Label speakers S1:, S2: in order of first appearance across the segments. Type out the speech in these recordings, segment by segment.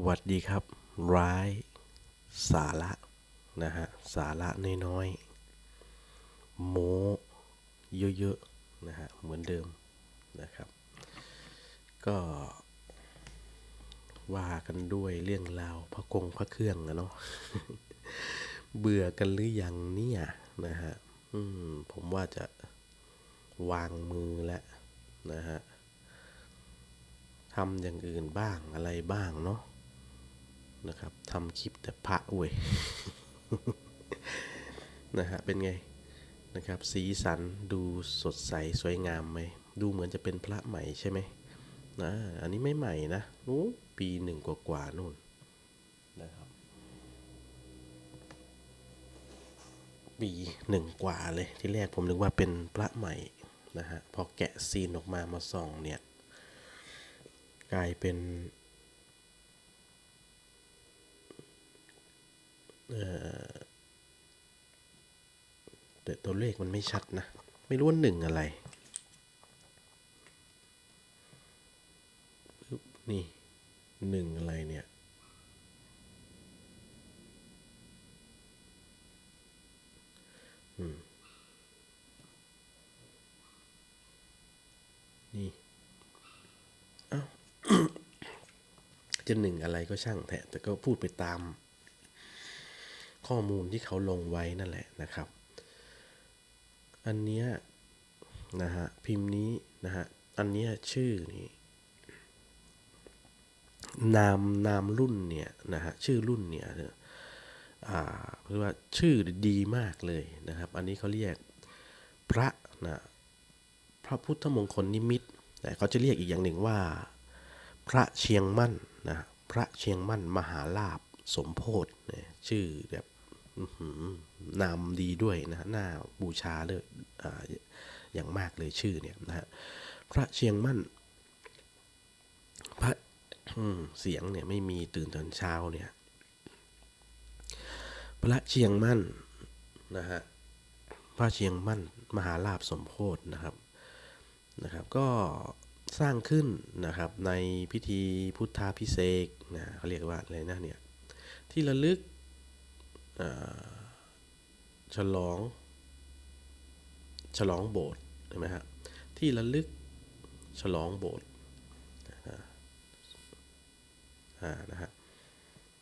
S1: หวัดดีครับ ร้าย สาระนะฮะ สาระน้อยๆโมเยอะๆนะฮะ เหมือนเดิมนะครับ ก็ว่ากันด้วยเรื่องราวพระกงพระเครื่องนะเนาะเบื่อกันหรือยังเนี่ยนะฮะมผมว่าจะวางมือแล้วนะฮะทำอย่างอื่นบ้างอะไรบ้างเนาะ นะครับทำคลิปแต่พระเว้ยนะฮะเป็นไงนะครับ สีสันดูสดใสสวยงามไหมดูเหมือนจะเป็นพระใหม่ใช่ไหมนะอันนี้ไม่ใหม่นะนู้ปีหนึ่งกว่าๆนู่นนะครับ ปีหนึ่งกว่าเลยที่แรกผมนึกว่าเป็นพระใหม่นะฮะพอแกะซีนออกมามาส่องเนี่ย กลายเป็น เอ่อ แต่ตัวเลขมันไม่ชัดนะ ไม่รู้ว่าหนึ่งอะไร นี่หนึ่งอะไรเนี่ยนี่ เอ้า จะหนึ่งอะไรก็ช่างแท้แต่ก็พูดไปตาม ข้อมูลที่เขาลงไว้นั่นแหละนะครับ อันเนี้ยนะฮะพิมพ์นี้นะฮะอันเนี้ยชื่อนี่นามนามรุ่นเนี่ยนะฮะชื่อรุ่นเนี่ยอ่าเรียกว่าชื่อดีมากเลยนะครับ อันนี้เขาเรียกพระนะพระพุทธมงคลนิมิตแต่เขาจะเรียกอีกอย่างหนึ่งว่า พระเชียงมั่นนะพระเชียงมั่นมหาลาภสมโพธเนี่ยชื่อแบบ นามดีด้วยนะฮะน่าบูชาเลยออย่างมากเลยชื่อเนี่ยนะฮะพระเชียงมั่น พระเสียงเนี่ยไม่มีตื่นตอนเช้าเนี่ย พระเชียงมั่นนะฮะพระเชียงมั่น มหาลาภสมโพธนะครับนะครับ ก็สร้างขึ้นนะครับในพิธีพุทธาพิเศษนะเขาเรียกว่าอะไรนะเนี่ยที่ระลึก ฉลอง ฉลองโบสถ์ใช่ไหมฮะที่ระลึกฉลองโบสถ์นะฮะ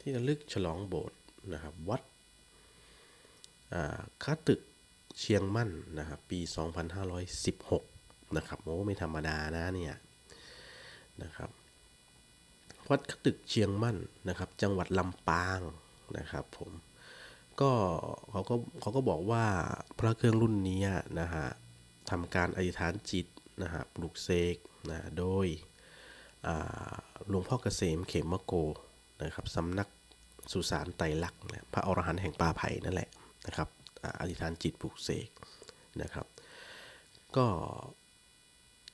S1: ที่ระลึกฉลองโบสถ์นะครับวัดอ่าตึกเชียงมั่นนะครับปี 2516 นะครับโอ้ไม่ธรรมดานะเนี่ยนะครับวัดคตึกเชียงมั่นนะครับ จังหวัดลำปางนะครับผม ก็เขาก็เขาก็บอกว่าพระเครื่องรุ่นนี้นะฮะทำการอธิษฐานจิตนะฮะปลุกเสกนะโดยหลวงพ่อเกษมเขมโกนะครับสำนักสุสานไตรลักษณ์พระอรหันต์แห่งป่าไผ่นั่นแหละนะครับอธิษฐานจิตปลุกเสกนะครับ ก็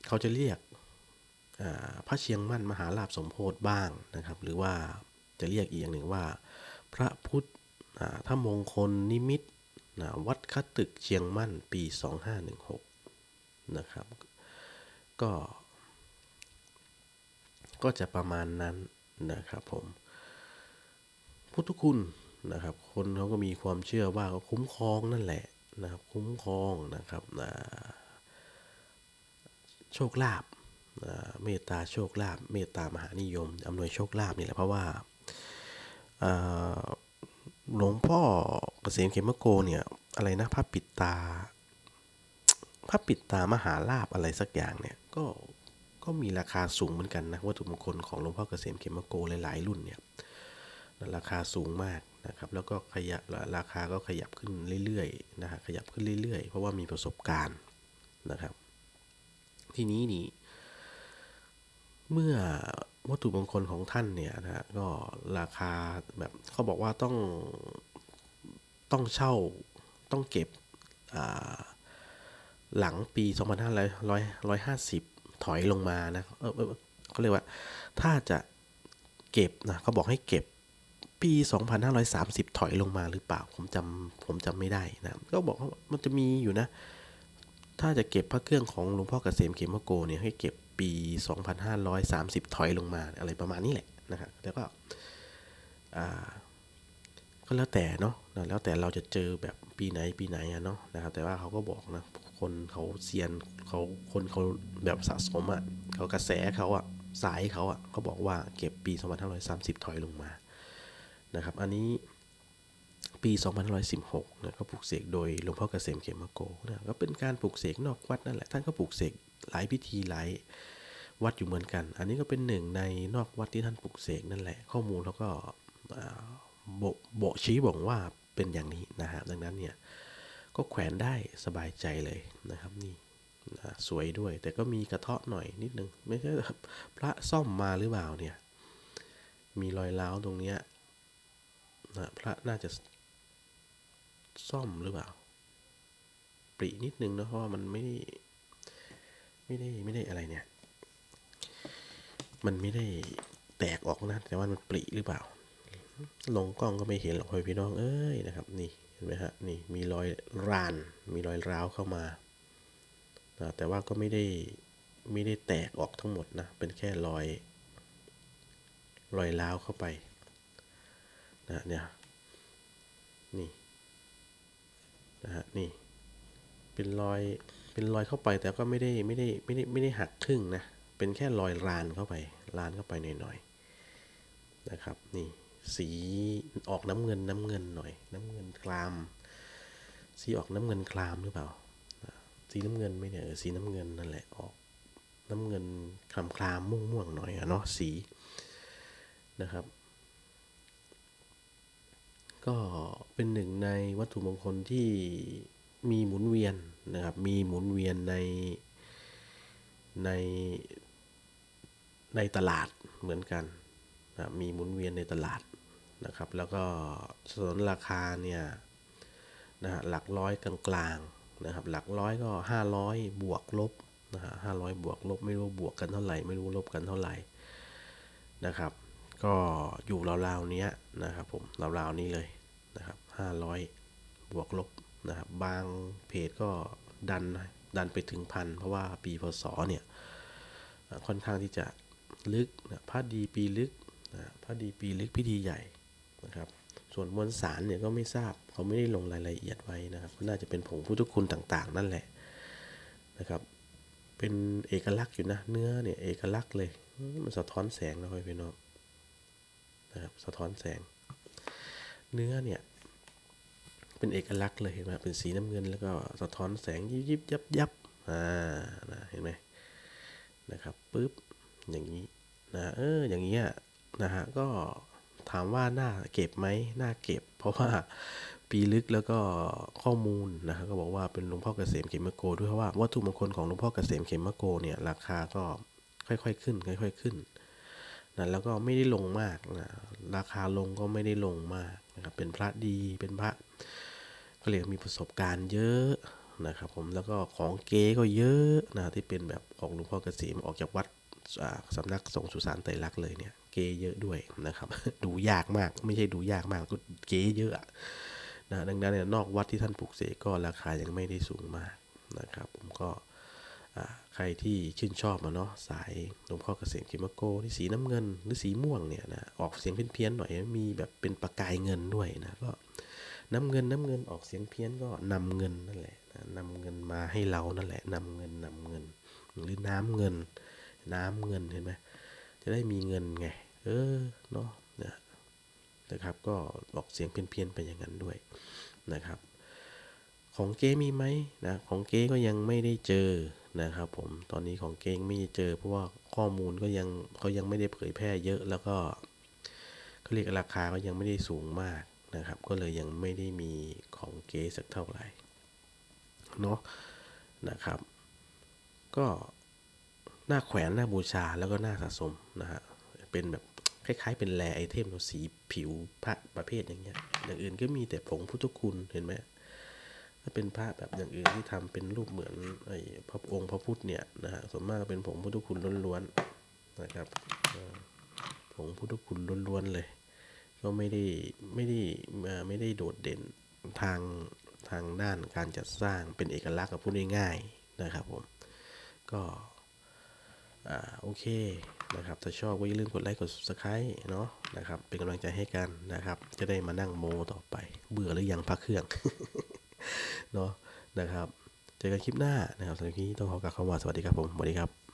S1: เขาจะเรียกพระเชียงมั่นมหาลาภสมโพธิบ้างนะครับ หรือว่าจะเรียกอีกอย่างหนึ่งว่า พระพุทธ ถ้ามงคลนิมิตนะวัดคัดตึกเชียงมั่นปี 2516 นะครับ ก็ ก็จะประมาณนั้นนะครับผม พุทธคุณนะครับ คนเขาก็มีความเชื่อว่าคุ้มครองนั่นแหละนะครับ คุ้มครองนะครับอ่าโชคลาภอ่าเมตตาโชคลาภเมตตามหานิยมอำนวยโชคลาภนี่แหละเพราะว่า หลวงพ่อเกษมเขมโกเนี่ย อะไรนะพระปิดตาพระปิดตามหาลาภอะไรสักอย่างเนี่ย ก็ก็มีราคาสูงเหมือนกันนะวัตถุมงคลของหลวงพ่อเกษมเขมโกหลายๆรุ่นเนี่ยราคาสูงมากนะครับ แล้วก็ขยับราคาก็ขยับขึ้นเรื่อยๆนะฮะขยับขึ้นเรื่อยๆ เพราะว่ามีประสบการณ์นะครับ ทีนี้นี่เมื่อ วัตถุมงคลของท่านเนี่ยนะฮะก็ราคาแบบเขาบอกว่าต้องต้องเช่าต้องเก็บหลังปี 2550 ถอยลงมานะเออเออเขาเรียกว่าถ้าจะเก็บนะเขาบอกให้เก็บปี 2530 ถอยลงมาหรือเปล่า ผมจำผมจำไม่ได้นะก็บอกว่ามันจะมีอยู่นะ ถ้าจะเก็บพระเครื่องของหลวงพ่อเกษมเขมโกเนี่ยให้เก็บ ปี 2530 ถอยลงมาอะไรประมาณนี้แหละนะครับแต่ก็ก็แล้วแต่เนาะนะแล้วแต่เราจะเจอแบบปีไหนปีไหนอะเนาะนะครับ แต่ว่าเขาก็บอกนะ คนเขาเซียนเขาคนเขาแบบสะสมอะเขากระแสเขาอะสายเขาอะเขาบอกว่าเก็บปี 2530 ถอยลงมานะครับ อันนี้ปี 2516นะก็ปลูกเสกโดยหลวงพ่อเกษมเขมโกนะก็เป็นการปลูกเสกนอกวัดนั่นแหละท่านก็ปลูกเสก หลายพิธีหลายวัดอยู่เหมือนกัน อันนี้ก็เป็นหนึ่งในนอกวัดที่ท่านปลูกเสกนั่นแหละ ข้อมูลแล้วก็อ่าโบโบชี้บอกว่าเป็นอย่างนี้นะฮะดังนั้นเนี่ยก็แขวนได้สบายใจเลยนะครับนี่นะสวยด้วย แต่ก็มีกระเทาะหน่อยนิดนึง ไม่ใช่พระซ่อมมาหรือเปล่าเนี่ย มีรอยร้าวตรงเนี้ยนะพระน่าจะซ่อมหรือเปล่า ปรินิดนึงนะเพราะว่ามันไม่ ไม่ได้ไม่ได้อะไรเนี่ย มันไม่ได้แตกออกนะ แต่ว่ามันปริหรือเปล่า ลงกล้องก็ไม่เห็นหรอกพี่น้องเอ้ยนะครับ นี่เห็นไหมฮะนี่มีรอยราน มีรอยร้าวเข้ามาแต่ว่าก็ไม่ได้ไม่ได้แตกออกทั้งหมดนะ เป็นแค่รอย รอยร้าวเข้าไปนะเนี่ยนี่นะฮะนี่เป็นรอย เป็นรอยเข้าไปแต่ก็ไม่ได้ไม่ได้ไม่ได้ไม่ได้หักครึ่งนะ เป็นแค่รอยรานเข้าไปรานเข้าไปหน่อยๆนะครับ นี่สีออกน้ำเงินน้ำเงินหน่อย น้ำเงินคลาม สีออกน้ำเงินคลามหรือเปล่า สีน้ำเงินไม่เนี่ยเออสีน้ำเงินนั่นแหละออกน้ำเงินคลามคลามม่วงม่วงหน่อยอะเนาะสีนะครับ ก็เป็นหนึ่งในวัตถุมงคลที่ มีหมุนเวียนนะครับ มีหมุนเวียนในในในตลาดเหมือนกันนะมีหมุนเวียนในตลาดนะครับ แล้วก็สนนราคาเนี่ยนะฮะหลักร้อยกลางๆนะครับ หลักร้อยก็ 500 บวกลบนะฮะห้าร้อยบวกลบไม่รู้บวกกันเท่าไหร่ ไม่รู้ลบกันเท่าไหร่นะครับ ก็อยู่ราวๆนี้นะครับผมราวๆนี้เลยนะครับ500บวกลบ นะครับบางเพจก็ดันดันไปถึงพันเพราะว่าปีพศเนี่ยค่อนข้างที่จะลึกนะพระดีปีลึกนะพระดีปีลึกพิธีใหญ่นะครับส่วนมวลสารเนี่ยก็ไม่ทราบเขาไม่ได้ลงรายละเอียดไว้นะครับน่าจะเป็นผงพุทธคุณต่างๆ นั่นแหละนะครับ เป็นเอกลักษณ์อยู่นะเนื้อเนี่ยเอกลักษณ์เลยมันสะท้อนแสงนะพี่น้องนะครับสะท้อนแสง เนื้อเนี่ย เป็นเอกลักษณ์เลยเห็นไหมเป็นสีน้ำเงินแล้วก็สะท้อนแสงยิบยิบยับยับอ่านะเห็นไหมนะครับปุ๊บอย่างนี้นะเอออย่างเงี้ยนะฮะก็ถามว่าน่าเก็บไหมน่าเก็บ เพราะว่าปีลึกแล้วก็ข้อมูลนะฮะก็บอกว่าเป็นหลวงพ่อเกษมเขมโก ด้วยเพราะว่าวัตถุมงคลของหลวงพ่อเกษมเขมโกเนี่ยราคาก็ค่อยๆขึ้น ค่อย ๆขึ้นนะแล้วก็ไม่ได้ลงมากนะราคาลงก็ไม่ได้ลงมากนะครับเป็นพระดีเป็นพระ ก็เรียกมีประสบการณ์เยอะนะครับผมแล้วก็ของเก๊ก็เยอะนะที่เป็นแบบของหลวงพ่อเกษมออกจากวัดสำนักสงฆ์สุสานไตรลักษณ์เลยเนี่ยเก๊เยอะด้วยนะครับดูยากมากไม่ใช่ดูยากมากก็เก๊เยอะนะดังนั้นเนี่ยนอกวัดที่ท่านปลูกเสกก็ราคายังไม่ได้สูงมากนะครับผมก็ใครที่ชื่นชอบมาเนาะสายหลวงพ่อเกษมกิมโกที่สีน้ำเงินหรือสีม่วงเนี่ยนะออกเสียงเพี้ยนๆหน่อยมีแบบเป็นประกายเงินด้วยนะก็ น้ำเงินน้ำเงินออกเสียงเพี้ยนก็นำเงินนั่นแหละนำเงินมาให้เรานั่นแหละนำเงินนำเงิน หรือน้ำเงิน น้ำเงินเห็นไหมจะได้มีเงินไง เออเนาะนะนะครับ ก็ออกเสียงเพี้ยนๆไปอย่างนั้นด้วยนะครับ ของเก๊มีไหมนะของเก๊ก็ยังไม่ได้เจอนะครับผมตอนนี้ของเก้งไม่เจอ เพราะว่าข้อมูลก็ยังเขายังไม่ได้เผยแพร่เยอะแล้วก็เขาเรียกราคาก็ยังไม่ได้สูงมาก นะครับ ก็เลยยังไม่ได้มีของเก๊สักเท่าไหร่เนาะนะครับ ก็หน้าแขวนหน้าบูชาแล้วก็หน้าสะสมนะฮะเป็นแบบคล้ายๆ เป็นแรไอเทมสีผิวพระประเภทอย่างเงี้ยอย่างอื่นก็มีแต่ผงพุทธคุณเห็นไหมถ้าเป็นพระแบบอย่างอื่นที่ทำเป็นรูปเหมือนไอ้พระองค์พระพุทธเนี่ยนะฮะส่วนมากเป็นผงพุทธคุณล้วนๆนะครับผงพุทธคุณล้วนๆเลย ก็ไม่ได้ไม่ได้ไม่ได้โดดเด่นทางทางด้านการจัดสร้างเป็นเอกลักษณ์กับพูดง่ายๆนะครับผม ก็อ่าโอเคนะครับ ถ้าชอบก็อย่าลืมกดไลค์กด subscribe เนาะนะครับ เป็นกำลังใจให้กันนะครับ จะได้มานั่งโมต่อไป เบื่อหรือยังพักเครื่องเนาะนะครับ เจอกันคลิปหน้านะครับสำหรับคลิปนี้ต้องขอกล่าวคำว่าสวัสดีครับผมสวัสดีครับ